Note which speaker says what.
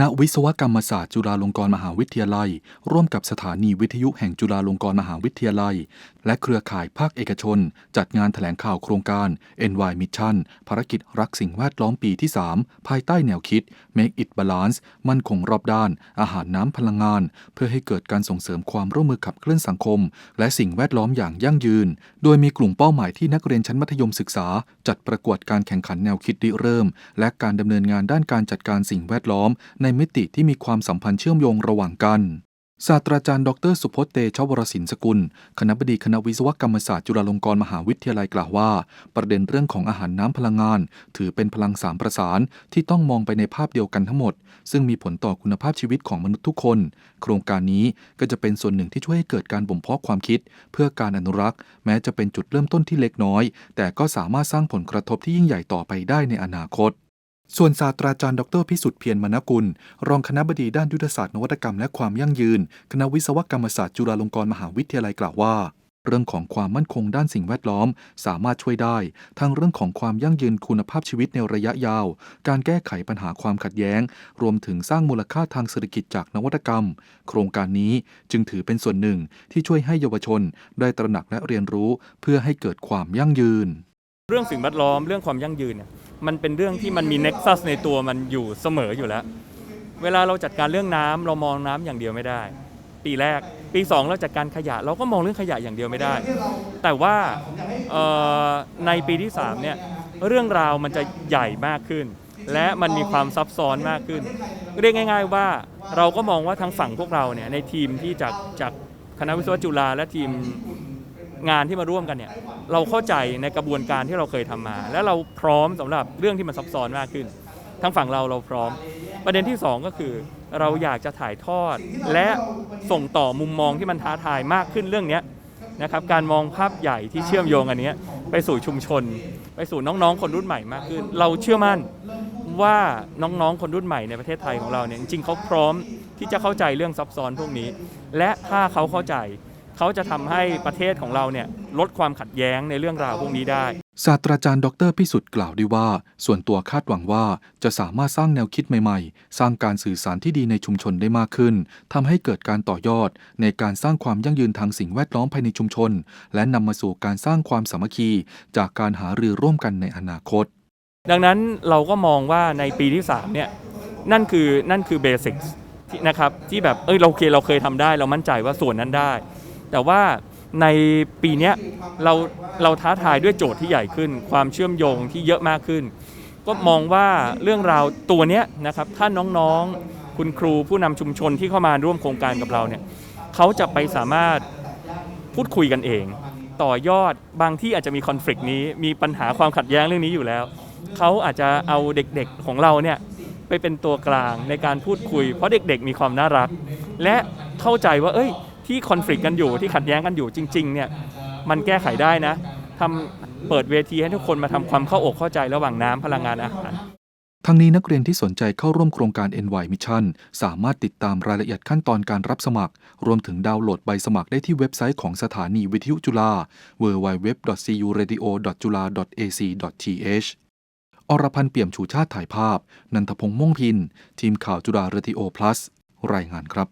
Speaker 1: ณะวิศวกรรมศาสตร์จุฬาลงกรณ์มหาวิทยาลัย ร่วมกับสถานีวิทยุแห่งจุฬาลงกรณ์มหาวิทยาลัย และเครือข่ายภาคเอกชน จัดงานถแถลงข่าวโครงการ NY Mission ภารกิจรักสิ่งแวดล้อมปีที่ 3 ภายใต้แนวคิด Make it Balance มั่นคงรอบด้าน อาหารน้ำพลังงาน เพื่อให้เกิดการส่งเสริมความร่วมมือขับเคลื่อนสังคม และสิ่งแวดล้อมอย่างยั่งยืน โดยมีกลุ่มเป้าหมายที่นักเรียนชั้นมัธยมศึกษา จัดประกวดการแข่งขันแนวคิดริเริ่ม และการดำเนินงานด้านการจัดการสิ่งแวดล้อมในมิติที่มีความสัมพันธ์เชื่อมโยงระหว่างกัน ศาสตราจารย์ดรสุพจน์เตชวรศินสกุล คณะบดีคณะวิศวกรรมศาสตร์จุฬาลงกรณ์มหาวิทยาลัยกล่าวว่า ประเด็นเรื่องของอาหารน้ำพลังงาน ถือเป็นพลังสามประสานที่ต้องมองไปในภาพเดียวกันทั้งหมด ซึ่งมีผลต่อคุณภาพชีวิตของมนุษย์ทุกคน โครงการนี้ก็จะเป็นส่วนหนึ่งที่ช่วยให้เกิดการบ่มเพาะความคิด เพื่อการอนุรักษ์ แม้จะเป็นจุดเริ่มต้นที่เล็กน้อย แต่ก็สามารถสร้างผลกระทบที่ยิ่งใหญ่ต่อไปได้ในอนาคต ส่วนศาสตราจารย์ดรพิสุทธิ์เพียรมณกุล รองคณะบดีด้านยุทธศาสตร์นวัตกรรมและความยั่งยืน คณะวิศวกรรมศาสตร์จุฬาลงกรณ์มหาวิทยาลัยกล่าวว่า เรื่องของความมั่นคงด้านสิ่งแวดล้อม สามารถช่วยได้ทั้งเรื่องของความยั่งยืนคุณภาพชีวิตในระยะยาว การแก้ไขปัญหาความขัดแย้ง รวมถึงสร้างมูลค่าทางเศรษฐกิจจากนวัตกรรม โครงการนี้จึงถือเป็นส่วนหนึ่งที่ช่วยให้เยาวชน ได้ตระหนักและเรียนรู้ เพื่อให้เกิดความยั่งยืน
Speaker 2: เรื่องสิ่งแวดล้อมเรื่องความยั่งยืนเนี่ยมันเป็นเรื่องที่มันมีเน็กซัสในตัวมันอยู่เสมออยู่แล้ว เวลาเราจัดการเรื่องน้ำเรามองน้ำอย่างเดียวไม่ได้ ปีแรกปี 2 เราจัดการขยะ เราก็มองเรื่องขยะอย่างเดียวไม่ได้ แต่ว่าในปีที่3เนี่ยเรื่องราวมันจะใหญ่มากขึ้น และมันมีความซับซ้อนมากขึ้น เรียกง่าย ๆ ว่าเราก็มองว่าทั้งฝั่งพวกเราเนี่ยในทีมที่จากจากคณะวิศวะจุฬาและทีม งานที่มาร่วมกันเนี่ยเราเข้าใจในกระบวนการที่เราเคยทำมา และเราพร้อมสำหรับเรื่องที่มันซับซ้อนมากขึ้น ทั้งฝั่งเราเราพร้อม ประเด็นที่ 2 ก็คือ เราอยากจะถ่ายทอด และส่งต่อมุมมองที่มันท้าทายมากขึ้นเรื่องนี้นะครับการมองภาพใหญ่ที่เชื่อมโยงอันนี้ไปสู่ชุมชน ไปสู่น้องๆคนรุ่นใหม่มากขึ้น เราเชื่อมั่นว่าน้องๆคนรุ่นใหม่ในประเทศไทยของเราเนี่ยจริงๆเขาพร้อมที่จะเข้าใจเรื่องซับซ้อนพวกนี้ และถ้าเขาเข้าใจ เขาจะทำให้ประเทศของเราเนี่ยลดความขัดแย้งในเรื่องราวพวกนี้ได้
Speaker 1: ศาสตราจารย์ดรพิสุทธิ์กล่าวด้วยว่า ส่วนตัวคาดหวังว่าจะสามารถสร้างแนวคิดใหม่ๆ สร้างการสื่อสารที่ดีในชุมชนได้มากขึ้นทำให้เกิดการต่อยอด ในการสร้างความยั่งยืนทางสิ่งแวดล้อมภายในชุมชน และนำมาสู่การสร้างความสามัคคี จากการหารือร่วมกันในอนาคต
Speaker 2: ดังนั้นเราก็มองว่าในปีที่3เนี่ยนั่นคือนั่นคือเบสิกที่นะครับที่แบบเอ้ยเราโอเคเราเคยทำได้ เรามั่นใจว่าส่วนนั้นได้ แต่ว่าในปีนี้เราเราท้าทายด้วยโจทย์ที่ใหญ่ขึ้น ความเชื่อมโยงที่เยอะมากขึ้น ก็มองว่าเรื่องราวตัวเนี้ยนะครับถ้าน้องๆคุณครูผู้นำชุมชนที่เข้ามาร่วมโครงการกับเราเนี่ยเขาจะไปสามารถพูดคุยกันเอง ต่อยอดบางที่อาจจะมีคอน FLICT นี้มีปัญหาความขัดแย้งเรื่องนี้อยู่แล้ว เขาอาจจะเอาเด็กๆของเราเนี่ยไปเป็นตัวกลางในการพูดคุย เพราะเด็กๆมีความน่ารัก และเข้าใจว่าเอ้ย ที่คอน FLICT กันอยู่ที่ขัดแย้งกันอยู่จริงๆเนี่ยมันแก้ไขได้นะทำเปิดเวทีให้ทุกคนมาทำความเข้าอกเข้าใจระหว่างน้ำพลังงานอาหาร
Speaker 1: ทั้งนี้นักเรียนที่สนใจเข้าร่วมโครงการ NY Mission สามารถติดตามรายละเอียดขั้นตอนการรับสมัคร รวมถึงดาวน์โหลดใบสมัครได้ที่เว็บไซต์ของสถานีวิทยุจุฬา www.curadio.jula.ac.th อรพันธ์เปี่ยมชูชาติถ่ายภาพ นันทพงษ์ม่วงพิน ทีมข่าวจุฬาเรดิโอ plus รายงานครับ